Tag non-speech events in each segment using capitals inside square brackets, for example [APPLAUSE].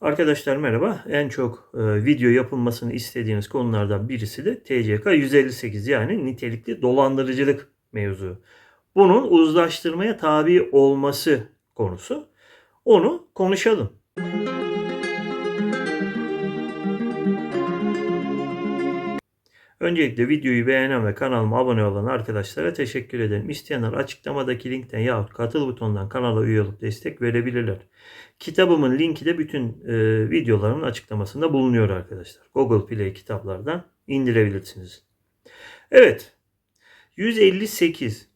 Arkadaşlar merhaba. En çok e, video yapılmasını istediğiniz konulardan birisi de TCK 158 yani nitelikli dolandırıcılık mevzu. Bunun uzlaştırmaya tabi olması konusu. Onu konuşalım. Öncelikle videoyu beğenen ve kanalıma abone olan arkadaşlara teşekkür ederim. İsteyenler açıklamadaki linkten yahut katıl butonundan kanala üye olup destek verebilirler. Kitabımın linki de bütün e, videolarımın açıklamasında bulunuyor arkadaşlar. Google Play kitaplardan indirebilirsiniz. Evet. 158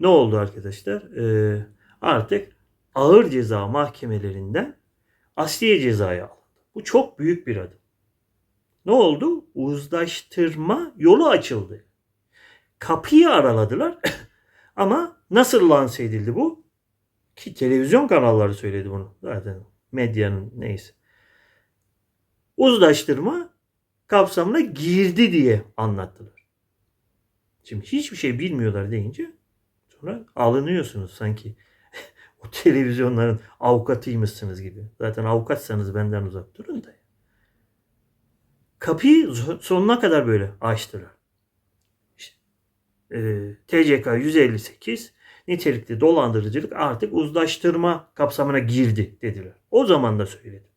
ne oldu arkadaşlar? E, artık ağır ceza mahkemelerinden asliye cezaya alındı. Bu çok büyük bir adım. Ne oldu? Uzlaştırma yolu açıldı. Kapıyı araladılar. [COUGHS] Ama nasıl lanse edildi bu? Ki televizyon kanalları söyledi bunu. Zaten medyanın neyse. Uzlaştırma kapsamına girdi diye anlattılar. Şimdi hiçbir şey bilmiyorlar deyince sonra alınıyorsunuz sanki. [LAUGHS] o televizyonların avukatıymışsınız gibi. Zaten avukatsanız benden uzak durun da. Kapıyı sonuna kadar böyle açtılar. İşte, e, TCK 158 nitelikli dolandırıcılık artık uzlaştırma kapsamına girdi dediler. O zaman da söyledim.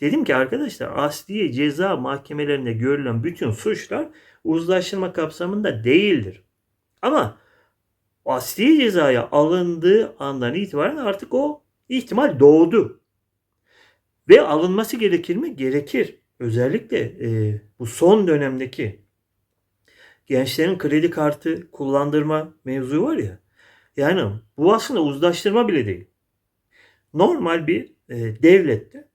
Dedim ki arkadaşlar asliye ceza mahkemelerinde görülen bütün suçlar uzlaştırma kapsamında değildir. Ama asliye cezaya alındığı andan itibaren artık o ihtimal doğdu. Ve alınması gerekir mi? Gerekir. Özellikle e, bu son dönemdeki gençlerin kredi kartı kullandırma mevzu var ya. Yani bu aslında uzlaştırma bile değil. Normal bir e, devlette.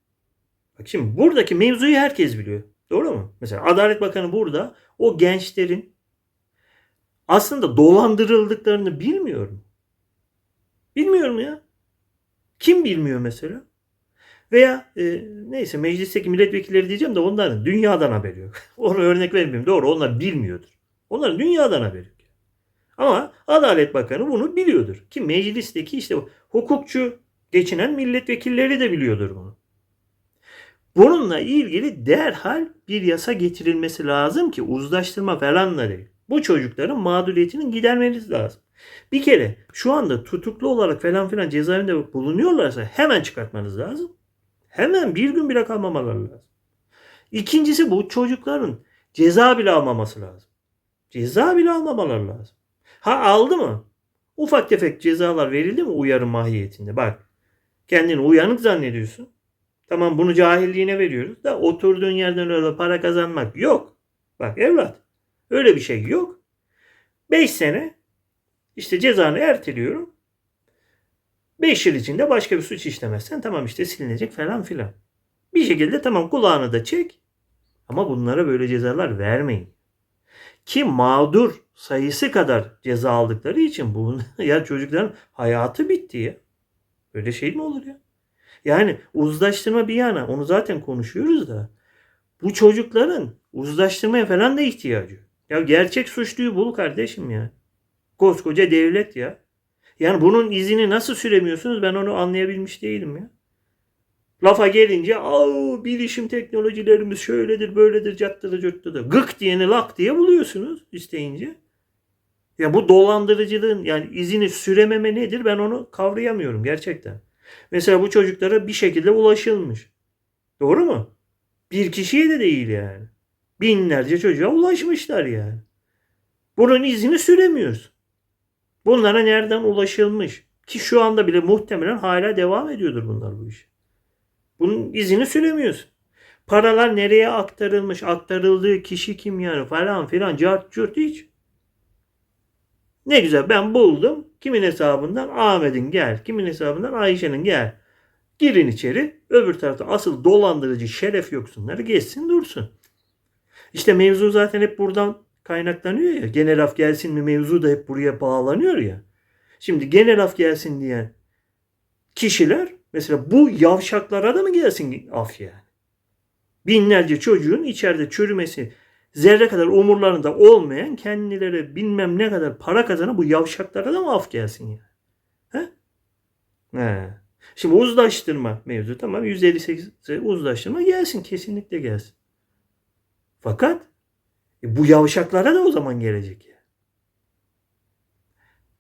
Bak şimdi buradaki mevzuyu herkes biliyor. Doğru mu? Mesela Adalet Bakanı burada o gençlerin aslında dolandırıldıklarını bilmiyorum. Bilmiyorum ya. Kim bilmiyor mesela? Veya e, neyse meclisteki milletvekilleri diyeceğim de onların dünyadan haberi yok. [LAUGHS] Onu örnek vermeyeyim. Doğru onlar bilmiyordur. Onların dünyadan haberi yok. Ama Adalet Bakanı bunu biliyordur. Ki meclisteki işte hukukçu geçinen milletvekilleri de biliyordur bunu. Bununla ilgili derhal bir yasa getirilmesi lazım ki uzlaştırma falan da değil. Bu çocukların mağduriyetinin gidermeniz lazım. Bir kere şu anda tutuklu olarak falan filan cezaevinde bulunuyorlarsa hemen çıkartmanız lazım. Hemen bir gün bile kalmamaları lazım. İkincisi bu çocukların ceza bile almaması lazım. Ceza bile almamaları lazım. Ha aldı mı? Ufak tefek cezalar verildi mi uyarı mahiyetinde? Bak kendini uyanık zannediyorsun. Tamam bunu cahilliğine veriyoruz da oturduğun yerden öyle para kazanmak yok. Bak evlat öyle bir şey yok. 5 sene işte cezanı erteliyorum. 5 yıl içinde başka bir suç işlemezsen tamam işte silinecek falan filan. Bir şekilde tamam kulağını da çek. Ama bunlara böyle cezalar vermeyin. Ki mağdur sayısı kadar ceza aldıkları için bu [LAUGHS] ya çocukların hayatı bitti ya. Öyle şey mi olur ya? Yani uzlaştırma bir yana onu zaten konuşuyoruz da bu çocukların uzlaştırmaya falan da ihtiyacı. Ya gerçek suçluyu bul kardeşim ya. Koskoca devlet ya. Yani bunun izini nasıl süremiyorsunuz ben onu anlayabilmiş değilim ya. Lafa gelince au bilişim teknolojilerimiz şöyledir böyledir cattıdır cırttıdır. Gık diyeni lak diye buluyorsunuz isteyince. Ya bu dolandırıcılığın yani izini sürememe nedir ben onu kavrayamıyorum gerçekten. Mesela bu çocuklara bir şekilde ulaşılmış. Doğru mu? Bir kişiye de değil yani. Binlerce çocuğa ulaşmışlar yani. Bunun izini süremiyoruz. Bunlara nereden ulaşılmış? Ki şu anda bile muhtemelen hala devam ediyordur bunlar bu iş. Bunun izini süremiyorsun. Paralar nereye aktarılmış, aktarıldığı kişi kim yani falan filan cart cürt hiç. Ne güzel ben buldum. Kimin hesabından? Ahmet'in gel. Kimin hesabından? Ayşe'nin gel. Girin içeri. Öbür tarafta asıl dolandırıcı şeref yoksunları geçsin dursun. İşte mevzu zaten hep buradan kaynaklanıyor ya. Genel af gelsin mi mevzu da hep buraya bağlanıyor ya. Şimdi genel af gelsin diyen kişiler mesela bu yavşaklara da mı gelsin af yani? Binlerce çocuğun içeride çürümesi zerre kadar umurlarında olmayan kendileri bilmem ne kadar para kazanan bu yavşaklara da mı af gelsin yani? He? He. Şimdi uzlaştırma mevzu tamam 158'e uzlaştırma gelsin kesinlikle gelsin. Fakat e, bu yavşaklara da o zaman gelecek ya.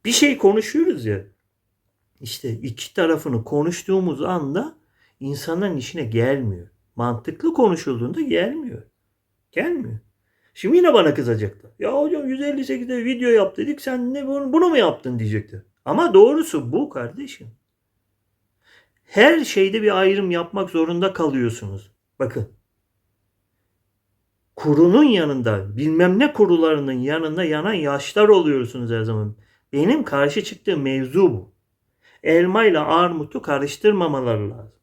Bir şey konuşuyoruz ya. İşte iki tarafını konuştuğumuz anda insanların işine gelmiyor. Mantıklı konuşulduğunda gelmiyor. Gelmiyor. Şimdi yine bana kızacaklar. Ya hocam 158'de video yap dedik sen ne bunu, bunu mu yaptın diyecekler. Ama doğrusu bu kardeşim. Her şeyde bir ayrım yapmak zorunda kalıyorsunuz. Bakın. Kurunun yanında bilmem ne kurularının yanında yanan yaşlar oluyorsunuz her zaman. Benim karşı çıktığım mevzu bu. Elma ile armutu karıştırmamaları lazım.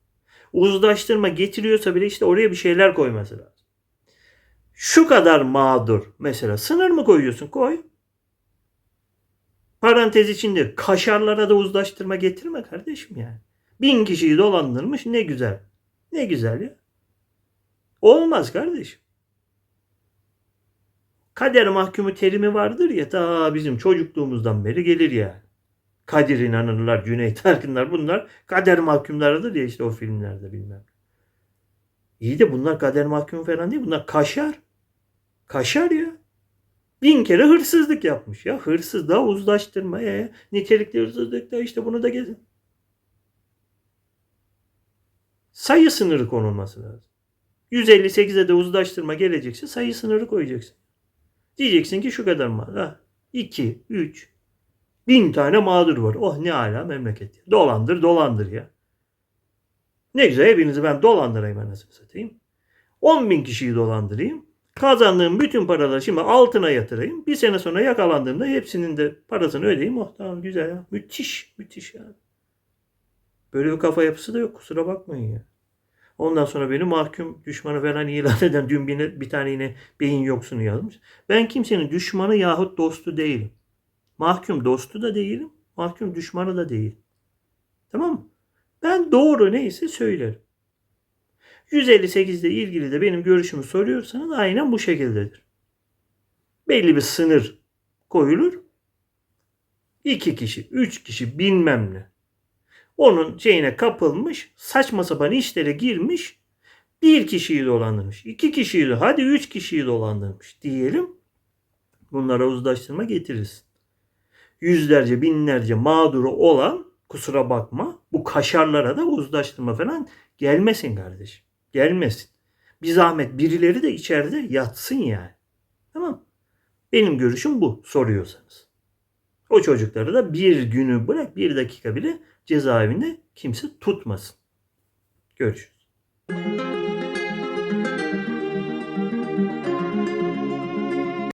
Uzlaştırma getiriyorsa bile işte oraya bir şeyler koyması lazım. Şu kadar mağdur mesela sınır mı koyuyorsun? Koy. Parantez içinde kaşarlara da uzlaştırma getirme kardeşim yani. Bin kişiyi dolandırmış ne güzel. Ne güzel ya. Olmaz kardeşim. Kader mahkumu terimi vardır ya ta bizim çocukluğumuzdan beri gelir yani. Kadir inanırlar, Cüneyt [LAUGHS] Arkınlar bunlar kader mahkumlarıdır ya işte o filmlerde bilmem. İyi de bunlar kader mahkumu falan değil. Bunlar kaşar. Kaşar ya. Bin kere hırsızlık yapmış ya. Hırsız da uzlaştırma ya. Nitelikli hırsızlık da işte bunu da gezin. Sayı sınırı konulması lazım. 158'e de uzlaştırma gelecekse sayı sınırı koyacaksın. Diyeceksin ki şu kadar mal. Ha, 2, 3, bin tane mağdur var. Oh ne ala memleket. Dolandır dolandır ya. Ne güzel hepinizi ben dolandırayım anasını satayım. 10 bin kişiyi dolandırayım. Kazandığım bütün paraları şimdi altına yatırayım. Bir sene sonra yakalandığımda hepsinin de parasını ödeyeyim. Oh tamam güzel ya. Müthiş müthiş ya. Böyle bir kafa yapısı da yok kusura bakmayın ya. Ondan sonra beni mahkum düşmanı falan ilan eden dün bir, bir tane yine beyin yoksunu yazmış. Ben kimsenin düşmanı yahut dostu değilim. Mahkum dostu da değilim. Mahkum düşmanı da değil. Tamam mı? Ben doğru neyse söylerim. 158 ile ilgili de benim görüşümü soruyorsanız aynen bu şekildedir. Belli bir sınır koyulur. İki kişi, üç kişi bilmem ne. Onun şeyine kapılmış, saçma sapan işlere girmiş, bir kişiyi dolandırmış, iki kişiyi hadi üç kişiyi dolandırmış diyelim. Bunlara uzlaştırma getiririz. Yüzlerce, binlerce mağduru olan kusura bakma bu kaşarlara da uzlaştırma falan gelmesin kardeşim. Gelmesin. Bir zahmet birileri de içeride yatsın yani. Tamam Benim görüşüm bu soruyorsanız. O çocukları da bir günü bırak bir dakika bile cezaevinde kimse tutmasın. Görüşürüz.